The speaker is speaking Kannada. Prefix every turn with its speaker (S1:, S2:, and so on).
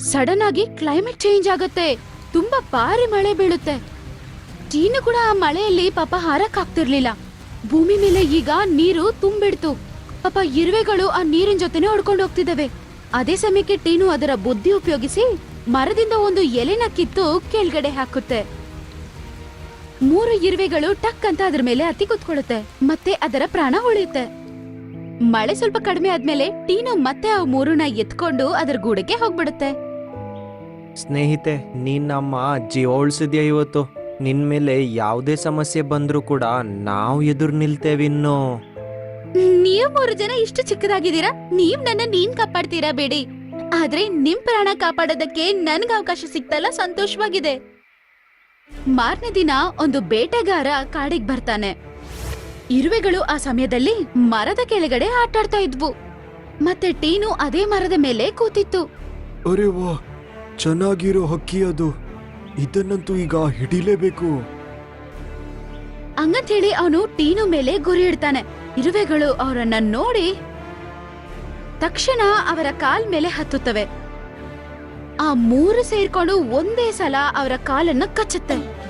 S1: ಸಡನ್ ಆಗಿ ಕ್ಲೈಮೇಟ್ ಚೇಂಜ್ ಆಗುತ್ತೆ. ತುಂಬಾ ಭಾರಿ ಮಳೆ ಬೀಳುತ್ತೆ. ಟೀನು ಕೂಡ ಆ ಮಳೆಯಲ್ಲಿ ಪಾಪ ಹಾರಕ್ ಆಗ್ತಿರ್ಲಿಲ್ಲ. ಭೂಮಿ ಮೇಲೆ ಈಗ ನೀರು ತುಂಬಿಡ್ತು. ಪಾಪ ಇರುವೆಗಳು ಆ ನೀರಿನ ಜೊತೆನೆ ಹೊಡ್ಕೊಂಡು ಹೋಗ್ತಿದ್ದಾವೆ. ಅದೇ ಸಮಯಕ್ಕೆ ಟೀನು ಅದರ ಬುದ್ಧಿ ಉಪಯೋಗಿಸಿ ಮರದಿಂದ ಒಂದು ಎಲೆನ ಕಿತ್ತು ಕೆಳಗಡೆ ಹಾಕುತ್ತೆ. ಮೂರು ಇರುವೆಗಳು ಟಕ್ ಅಂತ ಅದ್ರ ಮೇಲೆ ಅತಿ ಕುತ್ಕೊಳ್ಳುತ್ತೆ. ಮತ್ತೆ ಅದರ ಪ್ರಾಣ ಉಳಿಯುತ್ತೆ. ಮಳೆ ಸ್ವಲ್ಪ ಕಡಿಮೆ ಆದ್ಮೇಲೆ ಟೀನು ಮತ್ತೆ ಆ ಮೂರನ್ನ ಎತ್ಕೊಂಡು ಅದರ ಗೂಡಕ್ಕೆ ಹೋಗ್ಬಿಡುತ್ತೆ.
S2: ಸ್ನೇಹಿತೆ ನೀನ್ ನಮ್ಮ ಜೀವ ಉಳ್ಸಿದ್ಯಾ ಇವತ್ತು? ನಿನ್ ಮೇಲೆ ಯಾವುದೇ ಸಮಸ್ಯೆ ಬಂದರೂ ಕೂಡ ನಾವು ಎದುರು ನಿಲ್ತೇವಿನ್ನು
S1: ನೀವ್ ಮೂರು ಜನ ಇಷ್ಟು ಚಿಕ್ಕದಾಗಿದ್ದೀರಾ? ನೀವ್ ನನ್ನ ನೀನ್ ಕಾಪಾಡ್ತೀರಾ ಬೇಡಿ. ಆದ್ರೆ ನಿಮ್ ಪ್ರಾಣ ಕಾಪಾಡೋದಕ್ಕೆ ನನ್ಗೆ ಅವಕಾಶ ಸಿಕ್ತಲ್ಲ ಸಂತೋಷವಾಗಿದೆ. ಮಾರನೇ ದಿನ ಒಂದು ಬೇಟೆಗಾರ ಕಾಡಿಗೆ ಬರ್ತಾನೆ. ಇರುವೆಗಳು ಆ ಸಮಯದಲ್ಲಿ ಮರದ ಕೆಳಗಡೆ ಆಟಾಡ್ತಾ ಇದ್ವು. ಮತ್ತೆ ಟೀನು ಅದೇ ಮರದ ಮೇಲೆ ಕೂತಿತ್ತು.
S3: ಅರೆ ವಾ ಚೆನ್ನಾಗಿರೋ ಹಕ್ಕಿ ಅದು. ಇದನ್ನಂತೂ ಈಗ ಹಿಡಿಲೇಬೇಕು.
S1: ಹಂಗಂತ ಹೇಳಿ ಅವನು ಟೀನು ಮೇಲೆ ಗುರಿ ಇಡ್ತಾನೆ. ಇರುವೆಗಳು ಅವರನ್ನ ನೋಡಿ ತಕ್ಷಣ ಅವರ ಕಾಲ್ ಮೇಲೆ ಹತ್ತುತ್ತವೆ. ಆ ಮೂರು ಸೇರ್ಕೊಂಡು ಒಂದೇ ಸಲ ಅವರ ಕಾಲನ್ನ ಕಚ್ಚುತ್ತೆ.